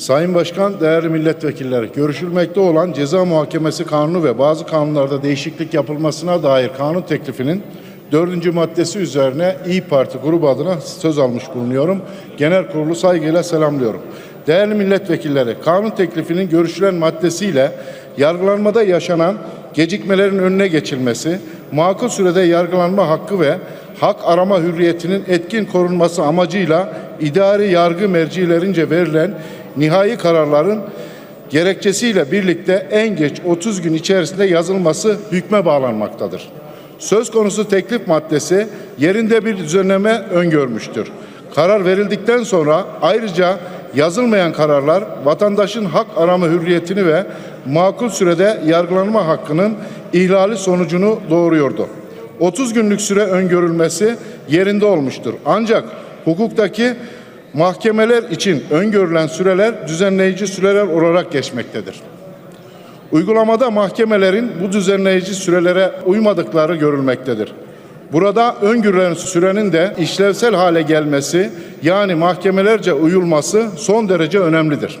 Sayın Başkan, değerli milletvekilleri, görüşülmekte olan ceza muhakemesi kanunu ve bazı kanunlarda değişiklik yapılmasına dair kanun teklifinin dördüncü maddesi üzerine İyi Parti grubu adına söz almış bulunuyorum. Genel kurulu saygıyla selamlıyorum. Değerli milletvekilleri, kanun teklifinin görüşülen maddesiyle yargılanmada yaşanan gecikmelerin önüne geçilmesi, makul sürede yargılanma hakkı ve hak arama hürriyetinin etkin korunması amacıyla idari yargı mercilerince verilen nihai kararların gerekçesiyle birlikte en geç 30 gün içerisinde yazılması hükme bağlanmaktadır. Söz konusu teklif maddesi yerinde bir düzenleme öngörmüştür. Karar verildikten sonra ayrıca yazılmayan kararlar vatandaşın hak arama hürriyetini ve makul sürede yargılanma hakkının ihlali sonucunu doğuruyordu. 30 günlük süre öngörülmesi yerinde olmuştur. Ancak hukuktaki mahkemeler için öngörülen süreler düzenleyici süreler olarak geçmektedir. Uygulamada mahkemelerin bu düzenleyici sürelere uymadıkları görülmektedir. Burada öngörülen sürenin de işlevsel hale gelmesi yani mahkemelerce uyulması son derece önemlidir.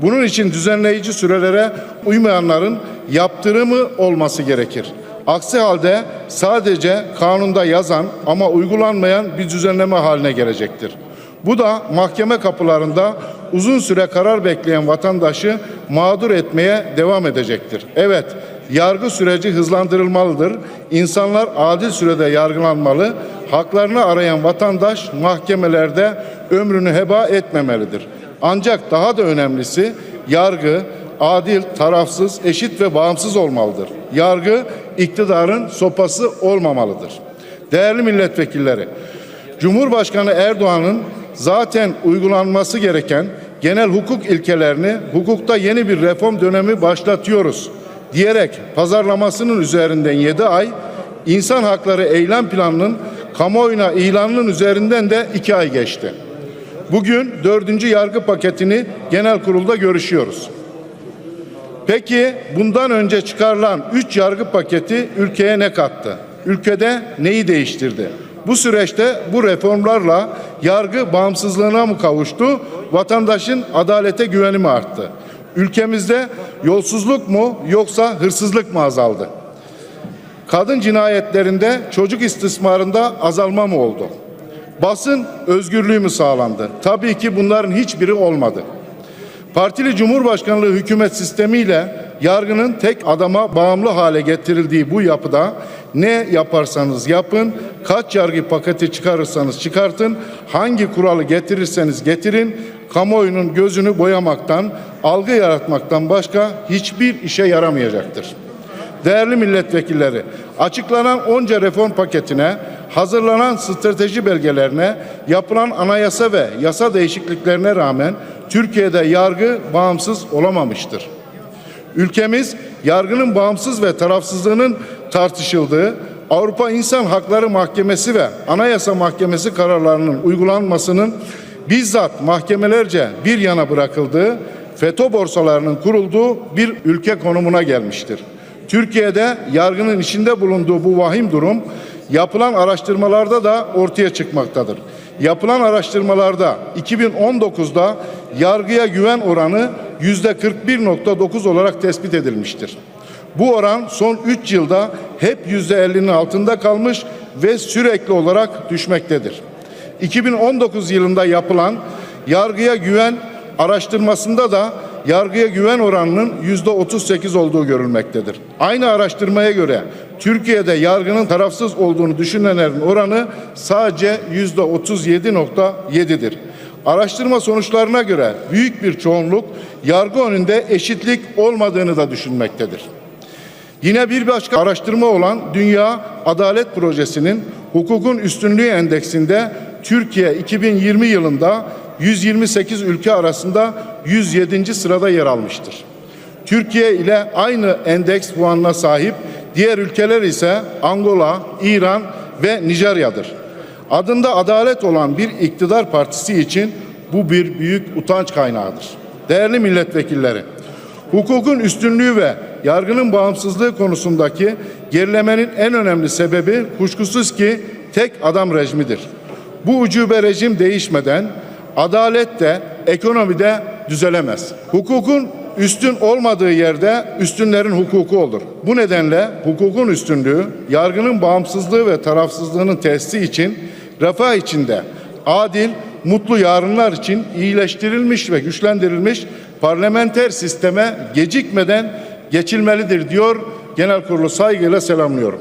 Bunun için düzenleyici sürelere uymayanların yaptırımı olması gerekir. Aksi halde sadece kanunda yazan ama uygulanmayan bir düzenleme haline gelecektir. Bu da mahkeme kapılarında uzun süre karar bekleyen vatandaşı mağdur etmeye devam edecektir. Evet, yargı süreci hızlandırılmalıdır. İnsanlar adil sürede yargılanmalı. Haklarını arayan vatandaş mahkemelerde ömrünü heba etmemelidir. Ancak daha da önemlisi yargı adil, tarafsız, eşit ve bağımsız olmalıdır. Yargı iktidarın sopası olmamalıdır. Değerli milletvekilleri, Cumhurbaşkanı Erdoğan'ın zaten uygulanması gereken genel hukuk ilkelerini hukukta yeni bir reform dönemi başlatıyoruz diyerek pazarlamasının üzerinden 7 ay, insan hakları eylem planının kamuoyuna ilanının üzerinden de 2 ay geçti. Bugün dördüncü yargı paketini genel kurulda görüşüyoruz. Peki bundan önce çıkarılan 3 yargı paketi ülkeye ne kattı? Ülkede neyi değiştirdi? Bu süreçte bu reformlarla yargı bağımsızlığına mı kavuştu? Vatandaşın adalete güveni mi arttı? Ülkemizde yolsuzluk mu yoksa hırsızlık mı azaldı? Kadın cinayetlerinde, çocuk istismarında azalma mı oldu? Basın özgürlüğü mü sağlandı? Tabii ki bunların hiçbiri olmadı. Partili Cumhurbaşkanlığı hükümet sistemiyle yargının tek adama bağımlı hale getirildiği bu yapıda ne yaparsanız yapın, kaç yargı paketi çıkarırsanız çıkartın, hangi kuralı getirirseniz getirin, kamuoyunun gözünü boyamaktan, algı yaratmaktan başka hiçbir işe yaramayacaktır. Değerli milletvekilleri, açıklanan onca reform paketine, hazırlanan strateji belgelerine, yapılan anayasa ve yasa değişikliklerine rağmen Türkiye'de yargı bağımsız olamamıştır. Ülkemiz yargının bağımsız ve tarafsızlığının tartışıldığı Avrupa İnsan Hakları Mahkemesi ve Anayasa Mahkemesi kararlarının uygulanmasının bizzat mahkemelerce bir yana bırakıldığı, FETÖ borsalarının kurulduğu bir ülke konumuna gelmiştir. Türkiye'de yargının içinde bulunduğu bu vahim durum yapılan araştırmalarda da ortaya çıkmaktadır. Yapılan araştırmalarda 2019'da yargıya güven oranı yüzde 41.9 olarak tespit edilmiştir. Bu oran son 3 yılda hep yüzde 50'nin altında kalmış ve sürekli olarak düşmektedir. 2019 yılında yapılan yargıya güven araştırmasında da yargıya güven oranının yüzde 38 olduğu görülmektedir. Aynı araştırmaya göre Türkiye'de yargının tarafsız olduğunu düşünenlerin oranı sadece yüzde 37.7'dir. Araştırma sonuçlarına göre büyük bir çoğunluk yargı önünde eşitlik olmadığını da düşünmektedir. Yine bir başka araştırma olan Dünya Adalet Projesi'nin hukukun üstünlüğü endeksinde Türkiye 2020 yılında 128 ülke arasında 107. sırada yer almıştır. Türkiye ile aynı endeks puanına sahip diğer ülkeler ise Angola, İran ve Nijerya'dır. Adında adalet olan bir iktidar partisi için bu bir büyük utanç kaynağıdır. Değerli milletvekilleri, hukukun üstünlüğü ve yargının bağımsızlığı konusundaki gerilemenin en önemli sebebi kuşkusuz ki tek adam rejimidir. Bu ucube rejim değişmeden adalette, ekonomide düzelemez. Hukukun üstün olmadığı yerde üstünlerin hukuku olur. Bu nedenle hukukun üstünlüğü, yargının bağımsızlığı ve tarafsızlığının tesisi için refah içinde adil, mutlu yarınlar için iyileştirilmiş ve güçlendirilmiş parlamenter sisteme gecikmeden geçilmelidir diyor. Genel kurulu saygıyla selamlıyorum.